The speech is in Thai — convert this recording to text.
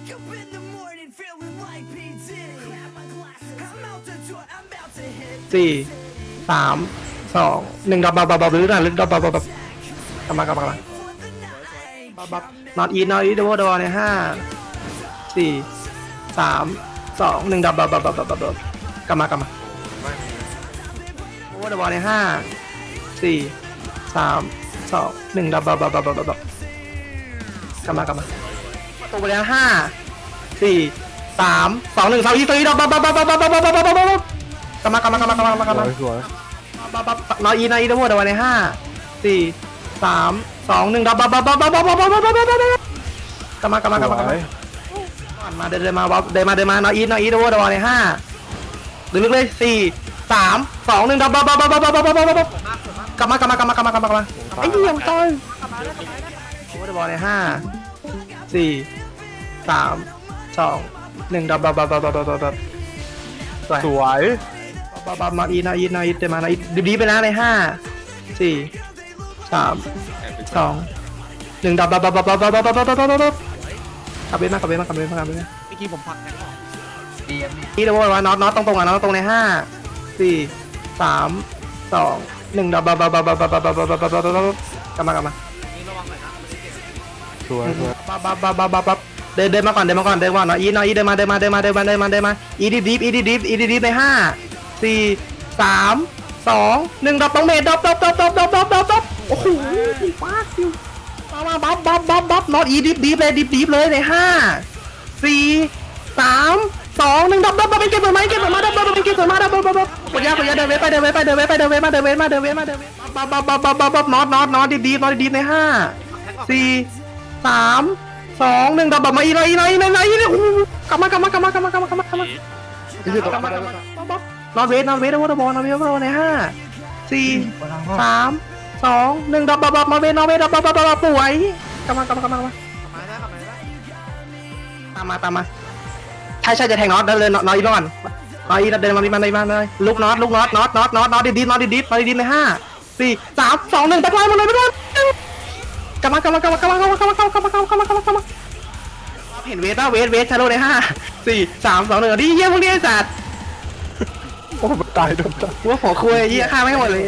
Wake up in the morning feeling like P. Diddy. Grab my glasses. I'm out the door. I'm about to hit. สี่สามสองหนึ่งดับบับบับบับลึกนะลึกดับบับบับบับกลับมากลับมากลับมา For the night. บับบับนอตอีนอตอีเดวอร์ดวในห้าสี่สามสองหนึ่งดับบับบับบับบับบับบับกลับมากลับมาโอเวอร์ดวในห้าสี่สามสองหนึ่งดับบับบับบับบับบับกลับมากลับมา ตกไปแล้วห้าสี่สามสองหนึ่งสามอีสี่ดับบับบับบับบับบับบับบับบับบับบับกลับมากลับมากลับมากลับมากลับมาสวยบับบับนออีนออีเดวอร์ดวในห้าสี่สามสองหนึ่งดับบับบับบับบับบับบับบับบับบับบับกลับมากลับมากลับมากลับสมาก่อนมาเดินเดินมาวับเดินมาเดินมานออีนออีเดวอร์ดวในห้าลึกๆเลยสี่สามสองหนึ่งดับบับบับบับบับบับบับบับกลับมากลับมากลับมากลับมากลับมากลับมาไอ้เหี้ยมันตายโอ้เดวอร์ในห้าสี่ สามสองหนึ่งดับบับบับบับบับบับบับสวยสวยบาบามาอีนาอีนาอีเตมานาอีดีดีไปนะในห้าสี่สามสองหนึ่งดับดับดับดับดับดับดับดับดับดับดับดับขับเบนมากขับเบนมากขับเบนมากขับเบนมาเมื่อกี้ผมพักแทงออกอีเดวว่าน็อตน็อตตรงตรงอะน็อตตรงในห้าสี่สามสองหนึ่งดับดับดับดับดับดับดับดับดับดับดับดับดับกลับมากลับมานี่ระวังหน่อยนะไม่ได้เก็บสวยสวยบับบับบับบับบับบับ เดินเดินมาก่อนเดินมาก่อนเดินมาก่อนอีนออีเดินมาเดินมาเดินมาเดินมาเดินมาเดินมาอีดีดีอีดีดีอีดีดีในห้าสี่สามสองหนึ่งดับตรงเมดดับดับดับดับดับดับดับดับโอ้โหว้าซิวมามาบับบับบับบับน็อตอีดิฟดิฟเลยดิฟดิฟเลยในห้าสี่สามสองหนึ่งดับดับดับเป็นเกมเปิดไหมเกมเปิดมาดับดับบเป็นเกมเปิดมาดับดับดับดับกดยากกดยาเดินเวทไปเดินเวทไปเดินเวทไปเดินเวทมาเดินเวทมาเดินเวทมาเดินเวทมาบับบับบับบับบับบับน็อตน็อตน็อตดิฟดิฟน็อตดิฟในห้าสี่สาม สองหนึ่งดับแบบมาอีกหน่อยอีกหน่อยอีกหน่อยอีกหน่อยโอ้โหกลับมากลับมากลับมากลับมากลับมากลับมากลับมานี่คือกตลับมามาได้กลับนอตเวทนอตเวทนอตบอลนอตเวทนอตบอลในห้าสี่สามสองหนึ่งดับแบบแบมาเวทนอตเวทดับแบบแบบป่วยกลับมากลับมากลับมากลับมามาได้กลับมาได้ตามมาตามมาใช่ใช่จะแทงน็อตเดินเลยน็อตอีกก่อนน็อตอีเดินมาดีมาดีมาเลยลุกน็อตลุกน็อตน็อตน็อตน็อตน็อตดิดดิดน็อตดิดดิดน็อตดิดดิดในห้าสี่สามสองหนึ่งตะไคร้มาเลยไปก่อน กลับมากลับมากลับมากลับมากลับมากลับมากลับมากลับมากลับมากลับมากลับมาเห็นเวทป่ะเวทเวทชาโลในห้าสี่สามสองหนึ่งดิเยี่ยมพวกนี้ไอ้สัตว์โอ้ตายโดนตายกูว่าหัวคุยเยี่ยฆ่าไม่งหมดเลย